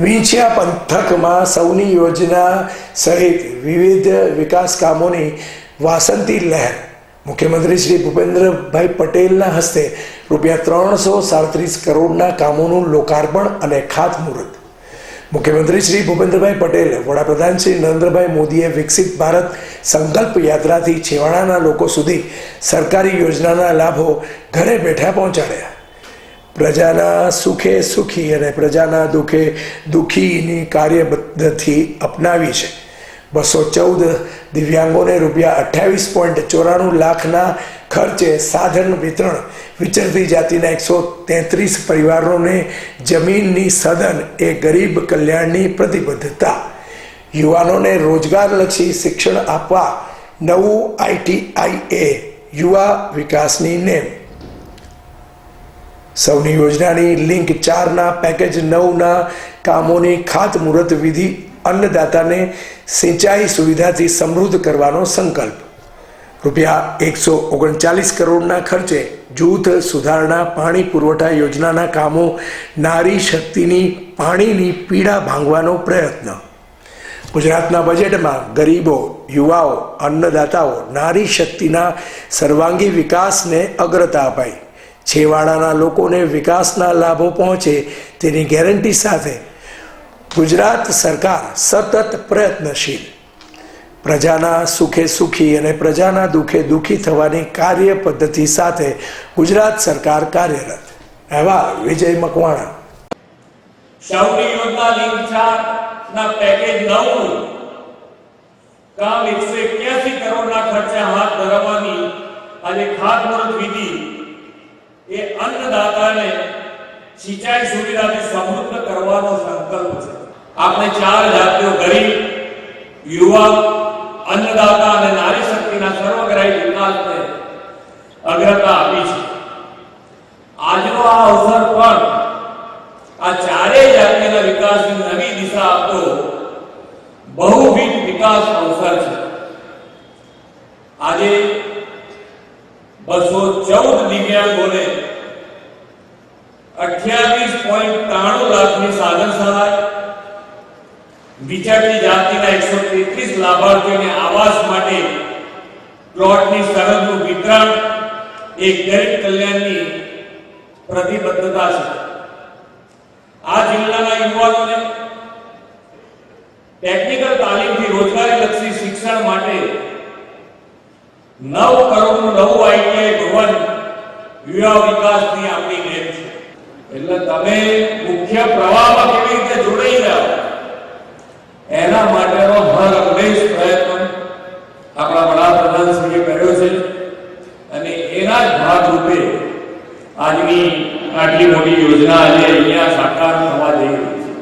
વિંછિયા પંથકમાં સૌની યોજના સહિત વિવિધ વિકાસ કામોની વાસંતી લહેર. મુખ્યમંત્રી શ્રી ભૂપેન્દ્રભાઈ પટેલના હસ્તે રૂપિયા ત્રણસો સાડત્રીસ કરોડના કામોનું લોકાર્પણ અને ખાતમુહૂર્ત. મુખ્યમંત્રી શ્રી ભૂપેન્દ્રભાઈ પટેલ, વડાપ્રધાન શ્રી નરેન્દ્રભાઈ મોદીએ વિકસિત ભારત સંકલ્પ યાત્રાથી છેવાડાના લોકો સુધી સરકારી યોજનાના લાભો ઘરે બેઠા પહોંચાડ્યા. પ્રજાના સુખે સુખી અને પ્રજાના દુઃખે દુઃખીની કાર્યપદ્ધતિ અપનાવી છે. બસો ચૌદ દિવ્યાંગોને રૂપિયા અઠ્યાવીસ પોઈન્ટ ચોરાણું લાખના ખર્ચે સાધન વિતરણ વિચરતી જાતિના એકસો તેત્રીસ પરિવારોને જમીનની સદન એ ગરીબ કલ્યાણની પ્રતિબદ્ધતા. યુવાનોને રોજગારલક્ષી શિક્ષણ આપવા નવું આઈટીઆઈ એ યુવા વિકાસની નેમ. સૌની યોજનાની લિંક ચારના પેકેજ નવના કામોની ખાતમુહૂર્ત વિધિ અન્નદાતાને સિંચાઈ સુવિધાથી સમૃદ્ધ કરવાનો સંકલ્પ. રૂપિયા એકસો ઓગણચાલીસ કરોડના ખર્ચે જૂથ સુધારણા પાણી પુરવઠા યોજનાના કામો નારી શક્તિની પાણીની પીડા ભાંગવાનો પ્રયત્ન. ગુજરાતના બજેટમાં ગરીબો, યુવાઓ, અન્નદાતાઓ, નારી શક્તિના સર્વાંગી વિકાસને અગ્રતા અપાઈ. છેવાડાના લોકોને વિકાસના લાભો પહોંચે તેની ગેરંટી સાથે ગુજરાત સરકાર સતત પ્રયત્નશીલ. પ્રજાના સુખે સુખી અને પ્રજાના દુઃખે દુઃખી થવાની કાર્ય પદ્ધતિ સાથે ગુજરાત સરકાર કાર્યરત. એવા વિજય મકવાણા. શૌર્ય યોજના લિંક ચાર ના પેકેજ નવ. કામ એકસો એક્યાસી કરોડના ખર્ચે હાથ ધરવાની આજે ખાતમુહૂર્ત વિધિ. એ અન્નદાતાને સિંચાઈ સુવિધાથી સમૃદ્ધ કરવાનો સંકલ્પ છે. આપણે ચાર જાતિઓ ગરીબ યુવા અન્નદાતા અને નારી શક્તિના સર્વગ્રાહી વિકાસને અગ્રતા આપી છે. આજનો આ અવસર પણ આ ચારેય જાતિના વિકાસની નવી દિશા આપતો બહુવિધ વિકાસ અવસર છે. આજે બસો ચૌદ દિવ્યાંગોને અઠ્યાવીસ પોઈન્ટ ત્રાણું લાખની સાધન સહાય. વિચરતી જાતિના તેત્રીસ લાભાર્થીઓને માટે પ્લોટની સરહદનું એ ગરીબ કલ્યાણની પ્રતિબદ્ધતા છે. આ જિલ્લાના યુવાનોને ટેકનિકલ તાલીમથી રોજગારી લક્ષી શિક્ષણ માટે નવ કરોડનું નવું આઈટીઆઈ ભવન યુવા વિકાસની આપણી એટલે તમે મુખ્ય પ્રવાહમાં કેવી રીતે જોડાઈ રહ્યા એના માટેનો હર હંમેશ પ્રયત્ન આપણા વડાપ્રધાનશ્રીએ કર્યો છે. અને એના જ ભાગરૂપે આજની આટલી મોટી યોજના આજે અહીંયા સાકાર થવા જઈ રહી